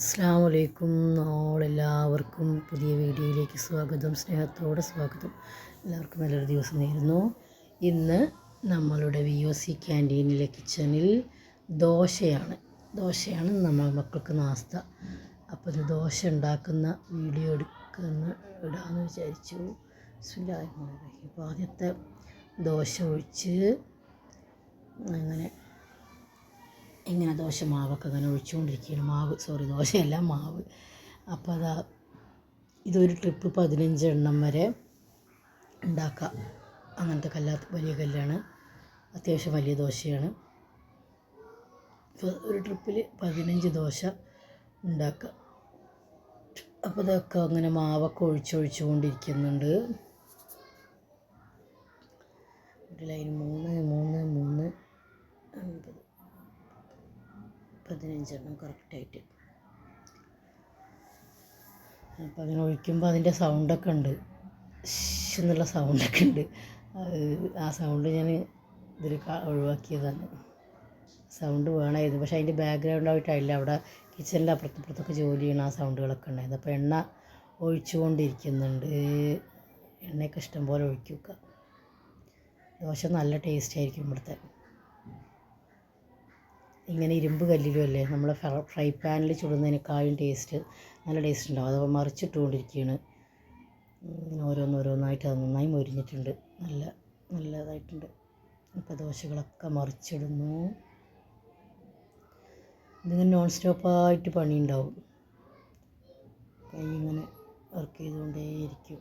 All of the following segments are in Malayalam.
അസ്സാം വലൈക്കും എല്ലാവർക്കും പുതിയ വീഡിയോയിലേക്ക് സ്വാഗതം സ്നേഹത്തോടെ സ്വാഗതം. എല്ലാവർക്കും നല്ലൊരു ദിവസം നേരുന്നു. ഇന്ന് നമ്മളുടെ വി ഒ സി ക്യാന്റീനിലെ കിച്ചണിൽ ദോശയാണ്. ദോശയാണ് നമ്മൾ മക്കൾക്ക് നാസ്ത. അപ്പോൾ ഇത് ദോശ ഉണ്ടാക്കുന്ന വീഡിയോ എടുക്കുന്ന ഇടാമെന്ന് വിചാരിച്ചു. അപ്പോൾ ആദ്യത്തെ ദോശ ഒഴിച്ച് അങ്ങനെ ഇങ്ങനെ ദോശ മാവൊക്കെ അങ്ങനെ ഒഴിച്ചുകൊണ്ടിരിക്കുകയാണ്? മാവ് സോറി ദോശയല്ല മാവ്. അപ്പോൾ അതാ ഇതൊരു ട്രിപ്പ് പതിനഞ്ച് എണ്ണം വരെ ഉണ്ടാക്കാം. അങ്ങനത്തെ കല്ലാത്ത വലിയ കല്ലാണ്. അത്യാവശ്യം വലിയ ദോശയാണ്. ഇപ്പോൾ ഒരു ട്രിപ്പിൽ പതിനഞ്ച് ദോശ ഉണ്ടാക്കുക അപ്പോൾ ഇതൊക്കെ അങ്ങനെ മാവൊക്കെ ഒഴിച്ചൊഴിച്ചു കൊണ്ടിരിക്കുന്നുണ്ട് ഒരു ലൈൻ മൂന്ന് മൂന്ന് അൻപത് പതിനഞ്ചെണ്ണം കറക്റ്റായിട്ട്. അപ്പോൾ അങ്ങനെ ഒഴിക്കുമ്പോൾ അതിന്റെ സൗണ്ടൊക്കെ ഉണ്ട്. എന്നുള്ള സൗണ്ടൊക്കെ ഉണ്ട്. ആ സൗണ്ട് ഞാൻ ഇതിൽ ഒഴിവാക്കിയതാണ്. സൗണ്ട് വേണമായിരുന്നു പക്ഷേ അതിന്റെ ബാക്ക്ഗ്രൗണ്ടായിട്ടല്ല അവിടെ കിച്ചണിന്റെ അപ്പുറത്തും ഇപ്പുറത്തൊക്കെ ജോലി ചെയ്യണ ആ സൗണ്ടുകളൊക്കെ ഉണ്ടായിരുന്നു. അപ്പോൾ എണ്ണ ഒഴിച്ചുകൊണ്ടിരിക്കുന്നുണ്ട്. എണ്ണയൊക്കെ ഇഷ്ടം പോലെ ഒഴിക്കുക ദോശ നല്ല ടേസ്റ്റ് ആയിരിക്കും ഇവിടുത്തെ. ഇങ്ങനെ ഇരുമ്പ് കല്ലിലും അല്ലേ? നമ്മൾ ഫ്രൈ പാനിൽ ചുടുന്നതിനേക്കാളും ടേസ്റ്റ് നല്ല ടേസ്റ്റ് ഉണ്ടാവും. അത് മറിച്ചിട്ടുകൊണ്ടിരിക്കുകയാണ്. ഓരോന്നോരോന്നായിട്ട് അത് നന്നായി മൊരിഞ്ഞിട്ടുണ്ട്. നല്ല നല്ലതായിട്ടുണ്ട്. ഇപ്പോൾ ദോശകളൊക്കെ മറിച്ചിടുന്നു. ഇതിങ്ങനെ നോൺ സ്റ്റോപ്പായിട്ട് പണിയുണ്ടാവും. കൈ ഇങ്ങനെ വർക്ക് ചെയ്തുകൊണ്ടേയിരിക്കും.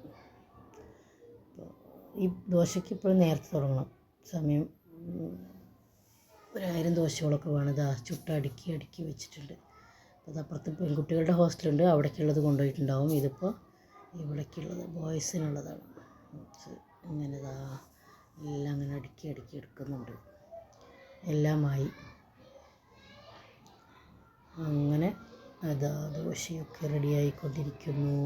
ഈ ദോശയ്ക്ക് ഇപ്പോഴും നേരത്തെ തുടങ്ങണം. സമയം ഒരായിരം ദോശകളൊക്കെ വേണം. ഇതാ ചുട്ട അടുക്കി വെച്ചിട്ടുണ്ട്. അപ്പോൾ അപ്പുറത്ത് പെൺകുട്ടികളുടെ ഹോസ്റ്റലുണ്ട്. അവിടേക്കുള്ളത് കൊണ്ടുപോയിട്ടുണ്ടാവും. ഇതിപ്പോൾ ഇവിടേക്കുള്ളത് ബോയ്സിനുള്ളതാണ്. ഇങ്ങനെ ഇതാ എല്ലാം അങ്ങനെ അടുക്കി അടുക്കി എടുക്കുന്നുണ്ട്. എല്ലാമായി. അങ്ങനെ അതാ ദോശയൊക്കെ റെഡിയായിക്കൊണ്ടിരിക്കുന്നു.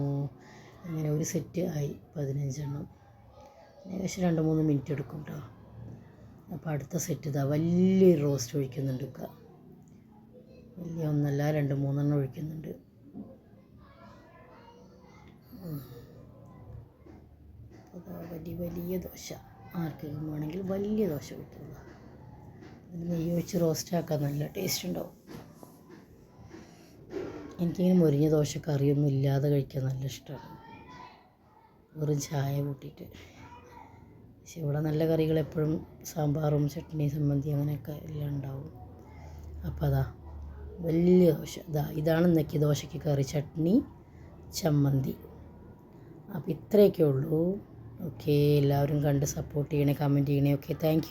അങ്ങനെ ഒരു സെറ്റ് ആയി പതിനഞ്ചെണ്ണം. ഏകദേശം രണ്ട് മൂന്ന് മിനിറ്റ് എടുക്കും കേട്ടോ അപ്പോൾ അടുത്ത സെറ്റ് ഇതാ വലിയ റോസ്റ്റ് ഒഴിക്കുന്നുണ്ട് ഇക്ക. വലിയ ഒന്നല്ല രണ്ട് മൂന്നെണ്ണം ഒഴിക്കുന്നുണ്ട്. വലിയ വലിയ ദോശ. ആർക്കെങ്കിലും വേണമെങ്കിൽ വലിയ ദോശ അതിന് നെയ്യ് ഒഴിച്ച് റോസ്റ്റ് ആക്കാൻ നല്ല ടേസ്റ്റ് ഉണ്ടാവും. എനിക്കിങ്ങനെ മുരിഞ്ഞ ദോശ കറിയൊന്നും ഇല്ലാതെ കഴിക്കാൻ നല്ല ഇഷ്ടമാണ് വെറും ചായ കൂട്ടിയിട്ട്. പക്ഷെ ഇവിടെ നല്ല കറികൾ എപ്പോഴും സാമ്പാറും ചട്നി സംബന്ധി അങ്ങനെയൊക്കെ എല്ലാം ഉണ്ടാവും. അപ്പോൾ അതാ വലിയ ദോശ. ഇതാ ഇതാണ് ഇന്നൊക്കെ ദോശയ്ക്ക് കറി. ചട്നി ചമ്മന്തി. അപ്പോൾ ഇത്രയൊക്കെ ഉള്ളൂ. ഓക്കെ എല്ലാവരും കണ്ട് സപ്പോർട്ട് ചെയ്യണേ കമന്റ് ചെയ്യണേ. Okay thank